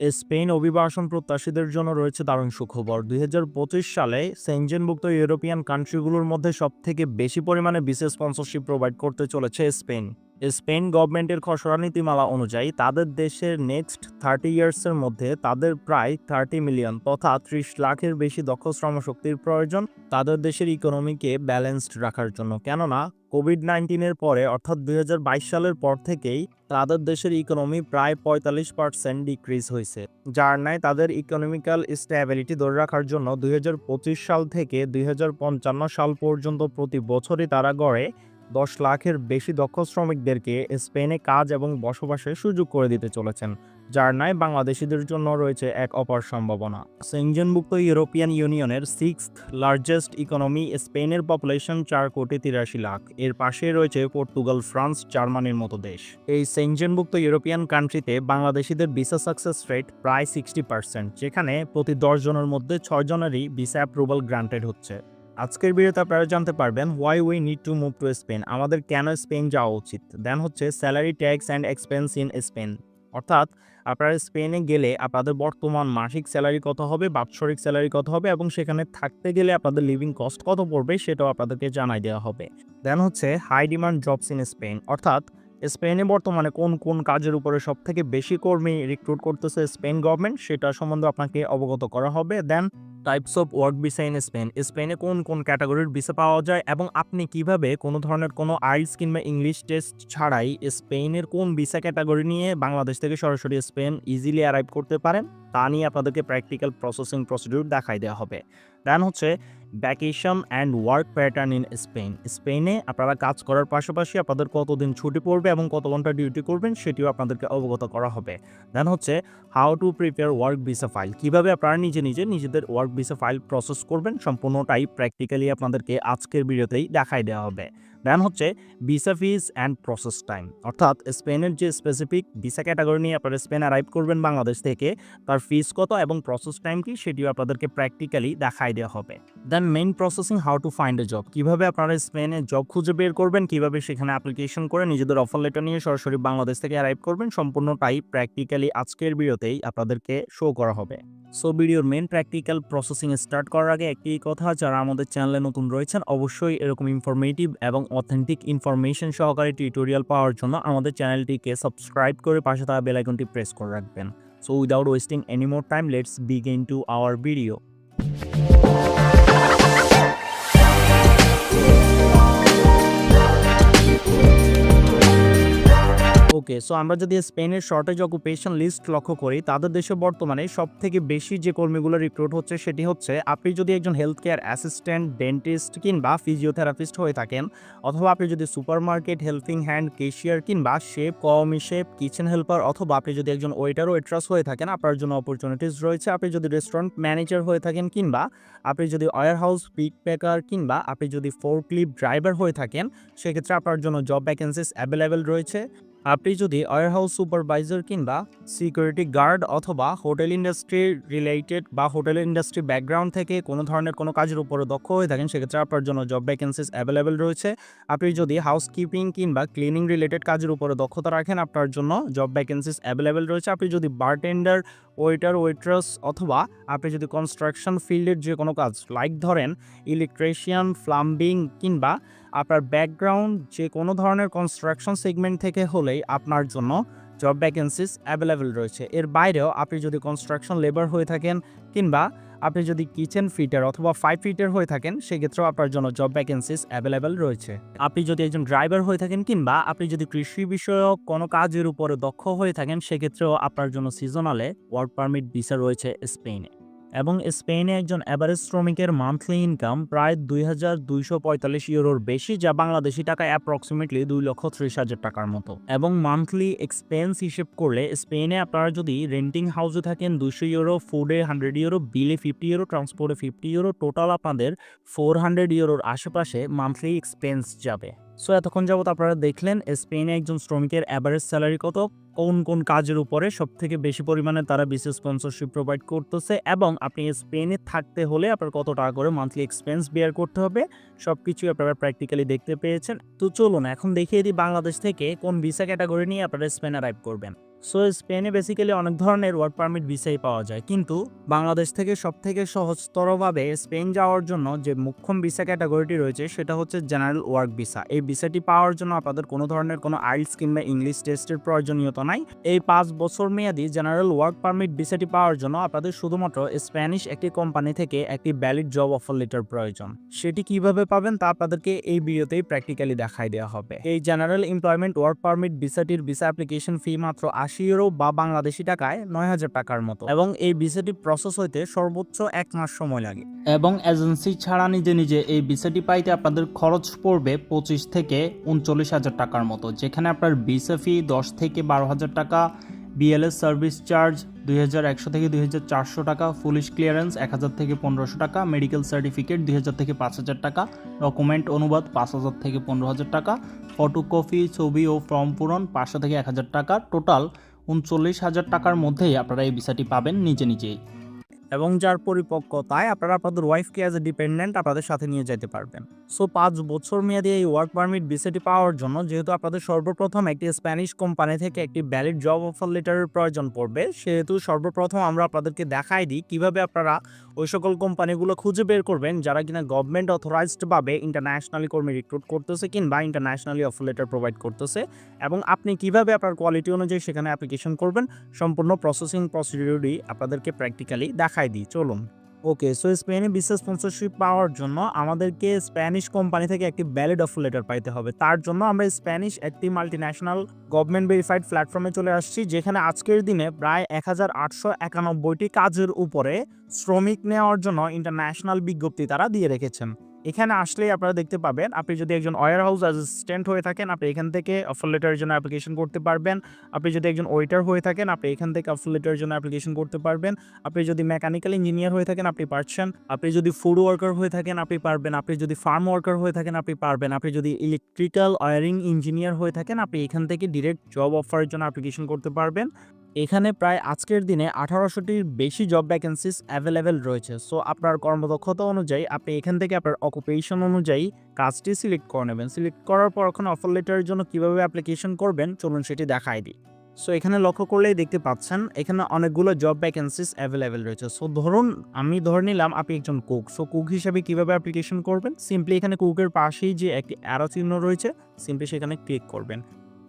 Spain অভিবাসন প্রত্যাশীদের জন্য রয়েছে দারুণ সুখবর। দুই হাজার পঁচিশ সালে সেনজেনভুক্ত ইউরোপিয়ান কান্ট্রিগুলোর মধ্যে সবথেকে বেশি পরিমাণে বিশেষ স্পন্সরশিপ প্রোভাইড করতে চলেছে স্পেন। স্পেন গভর্নমেন্টের খসড়া নীতিমালা অনুযায়ী তাদের দেশের নেক্সট থার্টি ইয়ার্সের মধ্যে তাদের প্রায় থার্টি মিলিয়ন তথা ত্রিশ লাখের বেশি দক্ষ শ্রমশক্তির প্রয়োজন তাদের দেশের ইকোনমিকে ব্যালেন্সড রাখার জন্য। কেননা কোভিড নাইন্টিনের পরে, অর্থাৎ দুই হাজার বাইশ সালের পর থেকেই তাদের দেশের ইকোনমি প্রায় পঁয়তাল্লিশ পার্সেন্ট ডিক্রিজ হয়েছে, যার নাই তাদের ইকোনমিক্যাল স্ট্যাবিলিটি ধরে রাখার জন্য দুই হাজার পঁচিশ সাল থেকে দুই হাজার পঞ্চান্ন সাল পর্যন্ত প্রতি বছরই তারা গড়ে দশ লাখের বেশি দক্ষ শ্রমিকদেরকে স্পেনে কাজ এবং বসবাসের সুযোগ করে দিতে চলেছেন, যার নাই বাংলাদেশিদের জন্য রয়েছে এক অপার সম্ভাবনা। সেনজেনভুক্ত ইউরোপিয়ান ইউনিয়নের সিক্স লার্জেস্ট ইকোনমি স্পেনের পপুলেশন চার কোটি তিরাশি লাখ। এর পাশে রয়েছে পর্তুগাল, ফ্রান্স, জার্মানির মতো দেশ। এই সেনজেনভুক্ত ইউরোপিয়ান কান্ট্রিতে বাংলাদেশিদের ভিসা সাকসেস রেট প্রায় সিক্সটি পার্সেন্ট, যেখানে প্রতি দশ জনের মধ্যে ছয় জনেরই ভিসা অ্যাপ্রুভাল গ্রান্টেড হচ্ছে। আজকের ভিডিওতে আপনারা জানতে পারবেন why we need to move to Spain আমাদের কেন স্পেন যাওয়া উচিত। দেন হচ্ছে salary tax and expense in Spain অর্থাৎ আপনারা স্পেনে গেলে আপনাদের বর্তমান মাসিক স্যালারি কত হবে, বাৎসরিক স্যালারি কত হবে এবং সেখানে থাকতে গেলে আপনাদের লিভিং কস্ট কত পড়বে সেটাও আপনাদেরকে জানাই দেওয়া হবে। দেন হচ্ছে high demand jobs in Spain অর্থাৎ স্পেনে বর্তমানে কোন কোন কাজের উপরে সব থেকে বেশি কর্মী রিক্রুট করতেছে স্পেন গভর্নমেন্ট সেটা সম্বন্ধে আপনাকে অবগত করা হবে। Then types of work visa in Spain স্পেনে কোন কোন ক্যাটাগরির ভিসা পাওয়া যায় এবং আপনি কীভাবে কোনো ধরনের কোনো আইলস কিংবা ইংলিশ টেস্ট ছাড়াই স্পেনের কোন ভিসা ক্যাটাগরি নিয়ে বাংলাদেশ থেকে সরাসরি স্পেন ইজিলি অ্যারাইভ করতে পারেন, তা নিয়ে আপনাদেরকে প্র্যাকটিক্যাল প্রসেসিং প্রসিডিউর দেখাই দেওয়া হবে। দেন হচ্ছে vacation and work pattern in Spain স্পেনে আপনারা কাজ করার পাশাপাশি আপনাদের কতদিন ছুটি পড়বে এবং কত ঘণ্টা ডিউটি করবেন সেটিও আপনাদেরকে অবগত করা হবে। দেন হচ্ছে how to prepare work visa file কীভাবে আপনারা নিজে নিজে নিজেদের ওয়ার্ক ভিসা ফাইল প্রসেস করবেন সম্পূর্ণটাই প্র্যাকটিক্যালি আপনাদেরকে আজকের ভিডিওতেই দেখাই দেওয়া হবে। দেন হচ্ছে visa fees and process time অর্থাৎ স্পেনের যে স্পেসিফিক ভিসা ক্যাটাগরি নিয়ে আপনারা স্পেন অ্যারাইভ করবেন বাংলাদেশ থেকে, তার ফিস কত এবং প্রসেস টাইম কি সেটিও আপনাদেরকে প্র্যাকটিক্যালি দেখাই দেওয়া হবে। Then main processing how to find a job কীভাবে আপনারা স্পেনে জব খুঁজে বের করবেন, কীভাবে সেখানে অ্যাপ্লিকেশন করে নিজেদের অফার লেটার নিয়ে সরাসরি বাংলাদেশ থেকে অ্যারাইভ করবেন সম্পূর্ণটাই প্র্যাকটিক্যালি আজকের ভিডিওতেই আপনাদেরকে শো করা হবে। সো ভিডিওর মেন প্র্যাকটিক্যাল প্রসেসিং স্টার্ট করার আগে একটি কথা, যারা আমাদের চ্যানেলে নতুন রয়েছেন, অবশ্যই এরকম ইনফরমেটিভ এবং অথেন্টিক ইনফরমেশন সহকারে টিউটোরিয়াল পাওয়ার জন্য আমাদের চ্যানেলটিকে সাবস্ক্রাইব করে পাশে থাকা বেল আইকনটি প্রেস করে রাখবেন। So without wasting any more time let's begin to our video okay. So আমরা যদি স্পেনের শর্টেজ অকুপেশন লিস্ট লক্ষ্য করি, তাদের দেশে বর্তমানে সব থেকে বেশি যে কর্মীগুলো রিক্রুট হচ্ছে, সেটি হচ্ছে আপনি যদি একজন হেলথ কেয়ার অ্যাসিস্ট্যান্ট ডেন্টিস্ট কিংবা ফিজিওথেরাপিস্ট হয়ে থাকেন, অথবা আপনি যদি সুপারমার্কেট হেল্পিং হ্যান্ড কেশিয়ার কিংবা chef commis chef kitchen helper অথবা আপনি যদি একজন ওয়েটার ওয়েট্রাস হয়ে থাকেন, আপনার জন্য অপরচুনিটিস রয়েছে। আপনি যদি রেস্টুরেন্ট ম্যানেজার হয়ে থাকেন কিংবা আপনি যদি ওয়ার হাউস পিক প্যাকার কিংবা আপনি যদি ফোরক্লিপ ড্রাইভার হয়ে থাকেন, সেক্ষেত্রে আপনার জন্য জব ভ্যাকেন্সিস অ্যাভেলেবেল রয়েছে। আপনি যদি ওয়ারহাউস সুপারভাইজার কিংবা সিকিউরিটি গার্ড অথবা হোটেল ইন্ডাস্ট্রি রিলেটেড বা হোটেল ইন্ডাস্ট্রি ব্যাকগ্রাউন্ড থেকে কোনো ধরনের কোনো কাজের উপরে দক্ষ হয়ে থাকেন, সেক্ষেত্রে আপনার জন্য জব ভ্যাকেন্সিস অ্যাভেলেবেল রয়েছে। আপনি যদি হাউসকিপিং কিংবা ক্লিনিং রিলেটেড কাজের উপরে দক্ষতা রাখেন, আপনার জন্য জব ভ্যাকেন্সিস অ্যাভেলেবেল রয়েছে। আপনি যদি বারটেন্ডার ওয়েটার ওয়েট্রেস অথবা আপনি যদি কনস্ট্রাকশন ফিল্ডের যে কোনো কাজ লাইক ধরেন ইলেকট্রিশিয়ান প্লাম্বিং কিংবা আপনার ব্যাকগ্রাউন্ড যে কোনো ধরনের কনস্ট্রাকশন সেগমেন্ট থেকে হলেই আপনার জন্য জব ভ্যাকেন্সিস অ্যাভেলেবেল রয়েছে। এর বাইরেও আপনি যদি কনস্ট্রাকশন লেবার হয়ে থাকেন কিংবা আপনি যদি কিচেন ফিটার অথবা ফাইভ ফিটার হয়ে থাকেন, সেক্ষেত্রেও আপনার জন্য জব ভ্যাকেন্সিস অ্যাভেলেবেল রয়েছে। আপনি যদি একজন ড্রাইভার হয়ে থাকেন কিংবা আপনি যদি কৃষি বিষয়ক কোনো কাজের উপরে দক্ষ হয়ে থাকেন, সেক্ষেত্রেও আপনার জন্য সিজনালে ওয়ার্ক পারমিট ভিসা রয়েছে স্পেনে এবং স্পেনে একজন অ্যাভারেজ শ্রমিকের মান্থলি ইনকাম প্রায় দুই হাজার দুইশো পঁয়তাল্লিশ ইউরোর বেশি, যা বাংলাদেশি টাকা অ্যাপ্রক্সিমেটলি দুই লক্ষ ত্রিশ হাজার টাকার মতো। এবং মান্থলি এক্সপেন্স হিসেব করলে স্পেনে আপনারা যদি রেন্টিং হাউসে থাকেন দুশো ইউরো ফুডে হান্ড্রেড ইউরো বিলে ফিফটি ইউরো ট্রান্সপোর্টে ফিফটি ইউরো টোটাল আপনাদের ফোর হান্ড্রেড ইউরোর আশেপাশে মান্থলি এক্সপেন্স যাবে। সো এতক্ষণ যাবত আপনারা দেখলেন স্পেনে একজন শ্রমিকের অ্যাভারেজ স্যালারি কত? কোন কোন কাজের উপরে? সব থেকে বেশি পরিমাণে তারা বিশেষ স্পন্সরশিপ প্রোভাইড করতেছে এবং আপনি স্পেনে থাকতে হলে আপনার কত টাকা করে মান্থলি এক্সপেন্স বিয়ার করতে হবে? সব কিছুই আপনারা প্র্যাকটিক্যালি দেখতে পেয়েছেন। তো চলুন, এখন দেখিয়ে দিই বাংলাদেশ থেকে কোন ভিসা ক্যাটাগরি নিয়ে আপনারা স্পেন অ্যারাইভ করবেন। সো স্পেনে বেসিক্যালি অনেক ধরনের ওয়ার্ক পারমিট ভিসাই পাওয়া যায়। কিন্তু বাংলাদেশ থেকে সব থেকে সহজতরভাবে স্পেন যাওয়ার জন্য যে মুখ্যম ভিসা ক্যাটাগরিটি রয়েছে, সেটা হচ্ছে জেনারেল ওয়ার্ক ভিসা এই ভিসাটি পাওয়ার জন্য আপনাদের কোনো ধরনের কোনো আইলস কিংবা ইংলিশ টেস্টের প্রয়োজনীয়তা নাই। এই পাঁচ বছর মেয়াদি জেনারেল ওয়ার্ক পারমিট ভিসাটি পাওয়ার জন্য আপনাদের শুধুমাত্র স্প্যানিশ একটি কোম্পানি থেকে একটি ভ্যালিড জব অফার লেটার প্রয়োজন। সেটি কীভাবে পাবেন তা আপনাদেরকে এই ভিডিওতেই প্র্যাকটিক্যালি দেখাই দেওয়া হবে। এই জেনারেল এমপ্লয়মেন্ট ওয়ার্ক পারমিট ভিসাটির ভিসা অ্যাপ্লিকেশন ফি মাত্র আশি ইউরো বা বাংলাদেশি টাকায় নয় হাজার টাকার মতো। এবং এই ভিসাটি প্রসেস হইতে সর্বোচ্চ এক মাস সময় লাগে। এবং এজেন্সি ছাড়া নিজে নিজে এই ভিসাটি পাইতে আপনাদের খরচ পড়বে পঁচিশ থেকে উনচল্লিশ হাজার টাকার মতো। যেখানে আপনার ভিসা ফি দশ থেকে বারো হাজার টাকা বিএলএস সার্ভিস চার্জ দুই হাজার একশো থেকে দুই হাজার চারশো টাকা, পুলিশ ক্লিয়ারেন্স এক হাজার থেকে পনেরোশো টাকা, মেডিকেল সার্টিফিকেট দুই হাজার থেকে পাঁচ হাজার টাকা, ডকুমেন্ট অনুবাদ পাঁচ হাজার থেকে পনেরো হাজার টাকা, ফটোকপি, ছবি ও ফর্ম পূরণ পাঁচশো থেকে এক হাজার টাকা, টোটাল উনচল্লিশ হাজার টাকার মধ্যেই আপনারা এই ভিসাটি পাবেন নিজে নিজেই। এবং যার পরিপক্কতায় আপনারা আপনাদের ওয়াইফকে অ্যাজ এ ডিপেন্ডেন্ট আপনাদের সাথে নিয়ে যেতে পারবেন। সো পাঁচ বছর মেয়াদী এই ওয়ার্ক পারমিট ভিসাটি পাওয়ার জন্য যেহেতু আপনাদের সর্বপ্রথম একটি স্প্যানিশ কোম্পানি থেকে একটি ভ্যালিড জব অফার লেটারের প্রয়োজন পড়বে, সেহেতু সর্বপ্রথম আমরা আপনাদেরকে দেখাই দিই কীভাবে আপনারা ওই সকল কোম্পানিগুলো খুঁজে বের করবেন যারা কিনা গভর্নমেন্ট অথরাইজড ভাবে ইন্টারন্যাশনালি কর্মী রিক্রুট করতেছে কিংবা ইন্টারন্যাশনালি অফ লেটার প্রোভাইড করতেছে এবং আপনি কীভাবে আপনার কোয়ালিটি অনুযায়ী সেখানে অ্যাপ্লিকেশন করবেন, সম্পূর্ণ প্রসেসিং প্রসিডিউরই আপনাদেরকে প্র্যাকটিক্যালি দেখাই দিই। চলুন। ওকে সো স্পেনে বিশেষ স্পন্সরশিপ পাওয়ার জন্য আমাদেরকে স্প্যানিশ কোম্পানি থেকে একটি ব্যালিড অফ লেটার পাইতে হবে। তার জন্য আমরা স্প্যানিশ একটি মাল্টি ন্যাশনাল গভর্নমেন্ট ভেরিফাইড প্ল্যাটফর্মে চলে আসছি, যেখানে আজকের দিনে প্রায় এক হাজার আটশো একানব্বইটি কাজের উপরে শ্রমিক নেওয়ার জন্য ইন্টারন্যাশনাল বিজ্ঞপ্তি তারা দিয়ে রেখেছেন। এখানে আসলেই আপনারা দেখতে পাবেন, আপনি যদি একজন ওয়ার হাউস অ্যাসিস্ট্যান্ট হয়ে থাকেন, আপনি এখান থেকে অফার লেটারের জন্য অ্যাপ্লিকেশন করতে পারবেন। আপনি যদি একজন ওয়েটার হয়ে থাকেন, আপনি এখান থেকে অফার লেটারের জন্য অ্যাপ্লিকেশন করতে পারবেন। আপনি যদি মেকানিক্যাল ইঞ্জিনিয়ার হয়ে থাকেন, আপনি পারছেন। আপনি যদি ফুড ওয়ার্কার হয়ে থাকেন, আপনি পারবেন। আপনি যদি ফার্ম ওয়ার্কার হয়ে থাকেন, আপনি পারবেন। আপনি যদি ইলেকট্রিক্যাল ওয়ারিং ইঞ্জিনিয়ার হয়ে থাকেন, আপনি এখান থেকে ডিরেক্ট জব অফারের জন্য অ্যাপ্লিকেশন করতে পারবেন। এখানে প্রায় আজকের দিনে আঠারোশোটির বেশি জব ভ্যাকেন্সিস অ্যাভেলেবেল রয়েছে। সো আপনার কর্মদক্ষতা অনুযায়ী আপনি এখান থেকে আপনার অকুপেশন অনুযায়ী কাজটি সিলেক্ট করে নেবেন। সিলেক্ট করার পর ওখানে অফার লেটারের জন্য কীভাবে অ্যাপ্লিকেশন করবেন, চলুন সেটি দেখাই দিই। সো এখানে লক্ষ্য করলেই দেখতে পাচ্ছেন, এখানে অনেকগুলো জব ভ্যাকেন্সিস অ্যাভেলেবেল রয়েছে। সো ধরুন আমি ধরে নিলাম আপনি একজন কুক সো কুক হিসাবে কীভাবে অ্যাপ্লিকেশন করবেন? সিম্পলি এখানে কুকের পাশেই যে একটি অ্যারো চিহ্ন রয়েছে সিম্পলি সেখানে ক্লিক করবেন।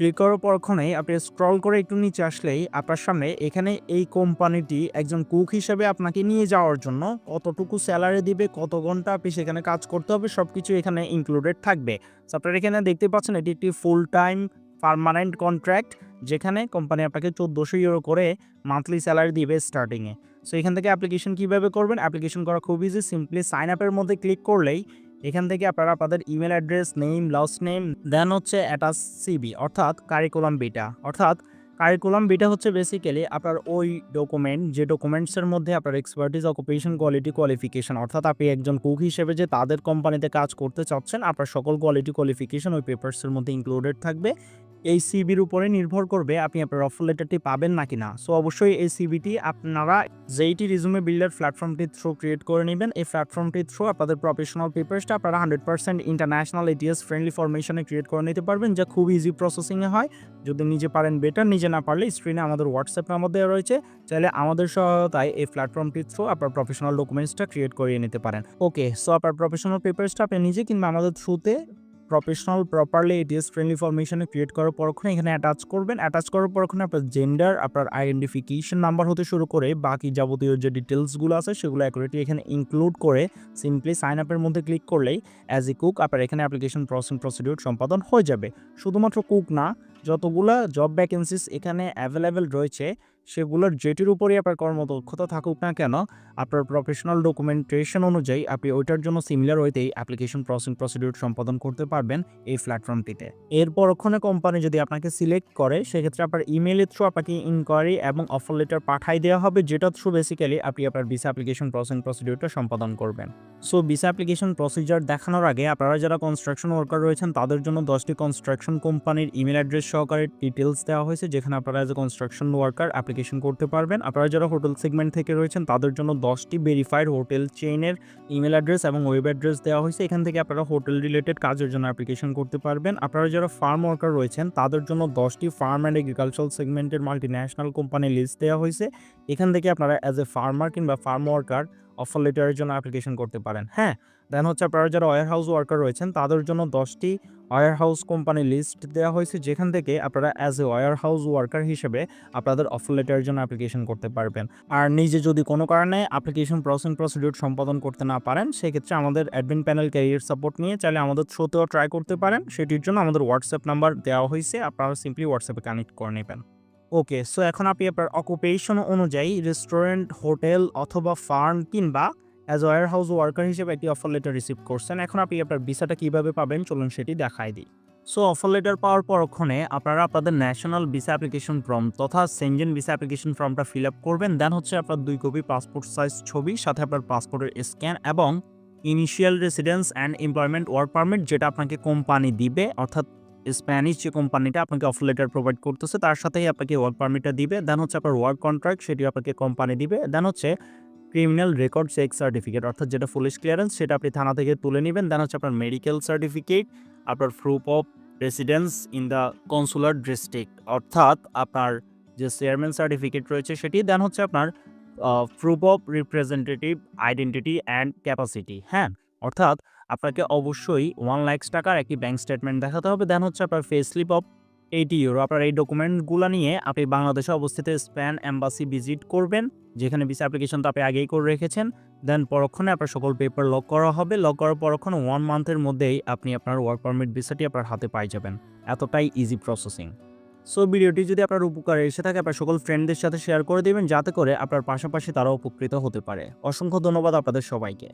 ক্লিক করার পরক্ষণে আপনি স্ক্রল করে একটু নিচে আসলেই আপনার সামনে এখানে এই কোম্পানিটি একজন কুক হিসেবে আপনাকে নিয়ে যাওয়ার জন্য কতটুকু স্যালারি দিবে, কত ঘণ্টা আপনি সেখানে কাজ করতে হবে সব কিছু এখানে ইনক্লুডেড থাকবে। আপনারা এখানে দেখতে পাচ্ছেন এটি একটি ফুল টাইম পারমানেন্ট কন্ট্রাক্ট যেখানে কোম্পানি আপনাকে চোদ্দোশো ইউরো করে মান্থলি স্যালারি দিবে স্টার্টিংয়ে সো এখান থেকে অ্যাপ্লিকেশন কীভাবে করবেন? অ্যাপ্লিকেশন করা খুব ইজি সিম্পলি সাইন আপের মধ্যে ক্লিক করলেই এখান থেকে আপনারা আপনাদের email address name last name then হচ্ছে অ্যাটাচ সিবি অর্থাৎ কারিকুলাম বিটা অর্থাৎ কারিকুলাম বিটা হচ্ছে বেসিক্যালি আপনার ওই ডকুমেন্ট যে ডকুমেন্টসের মধ্যে আপনার এক্সপার্টিস অকুপেশন কোয়ালিটি কোয়ালিফিকেশন অর্থাৎ আপনি একজন কুক হিসেবে যে তাদের কোম্পানিতে কাজ করতে চাচ্ছেন, আপনার সকল কোয়ালিটি কোয়ালিফিকেশান ওই পেপার্সের মধ্যে ইনক্লুডেড থাকবে। এই সিবির উপরে নির্ভর করবে আপনি আপনার অফার লেটারটি পাবেন নাকি না। সো অবশ্যই এই সিবিটি আপনারা যেইটি রিজুমে বিল্ডার প্ল্যাটফর্মটির থ্রু ক্রিয়েট করে নেবেন, এই প্ল্যাটফর্মটির থ্রু আপনাদের প্রফেশনাল পেপারসটা আপনারা hundred percent international ATS friendly ফরমেশনে create করে নিতে পারবেন, যা খুব ইজি প্রসেসিংয়ে হয়। যদি নিজে পারেন বেটার নিজে না পারলে স্ক্রিনে আমাদের হোয়াটসঅ্যাপ নাম্বার দেওয়া রয়েছে, চাইলে আমাদের সহায়তায় এই প্ল্যাটফর্মটির থ্রু আপনার প্রফেশনাল ডকুমেন্টসটা ক্রিয়েট করিয়ে নিতে পারেন। ওকে সো আপনার প্রফেশনাল পেপারসটা আপনি নিজে কিংবা আমাদের থ্রুতে প্রফেশনাল প্রপারলি এটিএস ফ্রেন্ডলি ফরমেশনে ক্রিয়েট করার পরক্ষণে এখানে অ্যাটাচ করবেন। অ্যাটাচ করার পরক্ষণে আপনার জেন্ডার আপনার আইডেন্টিফিকেশন নাম্বার হতে শুরু করে বাকি যাবতীয় যে ডিটেলসগুলো আছে সেগুলো অ্যাকুরেটলি এখানে ইনক্লুড করে সিম্পলি সাইন আপের মধ্যে ক্লিক করলেই অ্যাজ এ কুক আপনার এখানে অ্যাপ্লিকেশন প্রসেসিং প্রসিডিউর সম্পাদন হয়ে যাবে। শুধুমাত্র কুক না, যতগুলো জব ভ্যাকেন্সিস এখানে অ্যাভেলেবেল রয়েছে সেগুলোর যেটির উপরই আপনার কর্মদক্ষতা থাকুক না কেন, আপনার প্রফেশনাল ডকুমেন্টেশন অনুযায়ী আপনি ওইটার জন্য সিমিলার ওয়েতেই অ্যাপ্লিকেশন প্রসেসিং প্রসিডিউর সম্পাদন করতে পারবেন এই প্ল্যাটফর্মটিতে এর পরক্ষণে কোম্পানি যদি আপনাকে সিলেক্ট করে, সেক্ষেত্রে আপনার ইমেলের থ্রু আপনাকে ইনকোয়ারি এবং অফার লেটার পাঠাই দেওয়া হবে, যেটা থ্রু বেসিক্যালি আপনি আপনার ভিসা অ্যাপ্লিকেশন প্রসেসিং প্রসিডিউরটা সম্পাদন করবেন। সো ভিসা অ্যাপ্লিকেশন প্রসিজার দেখানোর আগে আপনারা যারা কনস্ট্রাকশন ওয়ার্কার রয়েছেন, তাদের জন্য দশটি কনস্ট্রাকশন কোম্পানির ইমেল অ্যাড্রেস সহকারে ডিটেলস দেওয়া হয়েছে, যেখানে আপনারা as a construction worker application করতে পারবেন। আপনারা যারা হোটেল সেগমেন্ট থেকে রয়েছেন, তাদের জন্য দশটি ভেরিফাইড হোটেল চেইনের ইমেল অ্যাড্রেস এবং ওয়েব অ্যাড্রেস দেওয়া হয়েছে। এখান থেকে আপনারা হোটেল রিলেটেড কাজের জন্য অ্যাপ্লিকেশন করতে পারবেন। আপনারা যারা ফার্ম ওয়ার্কার রয়েছেন, তাদের জন্য দশটি ফার্ম অ্যান্ড এগ্রিকালচারাল সেগমেন্টের মাল্টি ন্যাশনাল কোম্পানি লিস্ট দেওয়া হয়েছে। এখান থেকে আপনারা অ্যাজ এ ফার্মার কিংবা ফার্ম ওয়ার্কার অফার লেটারের জন্য অ্যাপ্লিকেশন করতে পারেন। হ্যাঁ দেন হচ্ছে আপনারা যারা ওয়ার হাউস ওয়ার্কার রয়েছেন, তাদের জন্য দশটি ওয়ার হাউস কোম্পানি লিস্ট দেওয়া হয়েছে, যেখান থেকে আপনারা as a warehouse worker হিসেবে আপনাদের অফার লেটারের জন্য অ্যাপ্লিকেশন করতে পারবেন। আর নিজে যদি কোনো কারণে অ্যাপ্লিকেশন প্রসেস প্রসিডিউর সম্পাদন করতে না পারেন, সেক্ষেত্রে আমাদের অ্যাডমিন প্যানেল ক্যারিয়ার সাপোর্ট নিয়ে চাইলে আমাদের থ্রুতেও ট্রাই করতে পারেন। সেটির জন্য আমাদের হোয়াটসঅ্যাপ নাম্বার দেওয়া হয়েছে, আপনারা সিম্পলি হোয়াটসঅ্যাপে কানেক্ট করে নেবেন। ওকে সো এখন আপনি আপনার অকুপেশন অনুযায়ী রেস্টুরেন্ট হোটেল অথবা ফার্ম কিংবা অ্যাজ ওয়ার হাউস ওয়ার্কার হিসেবে একটি অফার লেটার রিসিভ করছেন। এখন আপনি আপনার ভিসাটা কীভাবে পাবেন চলুন সেটি দেখাই দিই। সো অফার লেটার পাওয়ার পরক্ষণে আপনারা আপনাদের ন্যাশনাল ভিসা অ্যাপ্লিকেশন ফর্ম তথা সেনজেন ভিসা অ্যাপ্লিকেশন ফর্মটা ফিল আপ করবেন দেন হচ্ছে আপনার দুই কপি পাসপোর্ট সাইজ ছবি, সাথে আপনার পাসপোর্টের স্ক্যান এবং initial residence and employment work permit যেটা আপনাকে কোম্পানি দিবে, অর্থাৎ স্প্যানিশ যে কোম্পানিটা আপনাকে অফার লেটার প্রোভাইড করতেছে, তার সাথেই আপনাকে ওয়ার্ক পারমিটটা দিবে। দেন হচ্ছে আপনার ওয়ার্ক কন্ট্রাক্ট সেটি আপনাকে কোম্পানি দিবে। দেন হচ্ছে ক্রিমিনাল রেকর্ড চেক সার্টিফিকেট অর্থাৎ যেটা পুলিশ ক্লিয়ারেন্স সেটা আপনি থানা থেকে তুলে নেবেন। দেন হচ্ছে আপনার মেডিকেল সার্টিফিকেট আপনার proof of residence in the consular district অর্থাৎ আপনার যে চেয়ারম্যান সার্টিফিকেট রয়েছে সেটি। দেন হচ্ছে আপনার proof of representative identity and capacity হ্যাঁ? অর্থাৎ আপনাকে অবশ্যই ওয়ান লাখ টাকার একটি ব্যাঙ্ক স্টেটমেন্ট দেখাতে হবে। দেন হচ্ছে আপনার fees slip of eighty euro আপনার এই ডকুমেন্টগুলো নিয়ে আপনি বাংলাদেশে অবস্থিত স্প্যান অ্যাম্বাসি ভিজিট করবেন। যেখানে ভিসা অ্যাপ্লিকেশনটা আপনি আগেই করে রেখেছেন। দেন পরক্ষণে আপনার সকল পেপার লক করা হবে। লক করার পরক্ষণে ওয়ান মান্থের মধ্যেই আপনি আপনার ওয়ার্ক পারমিট ভিসাটি আপনার হাতে পাই যাবেন। এতটাই ইজি প্রসেসিং সো ভিডিওটি যদি আপনার উপকারে এসে থাকে, আপনার সকল ফ্রেন্ডদের সাথে শেয়ার করে দেবেন। যাতে করে আপনার পাশাপাশি তারাও উপকৃত হতে পারে। অসংখ্য ধন্যবাদ আপনাদের সবাইকে।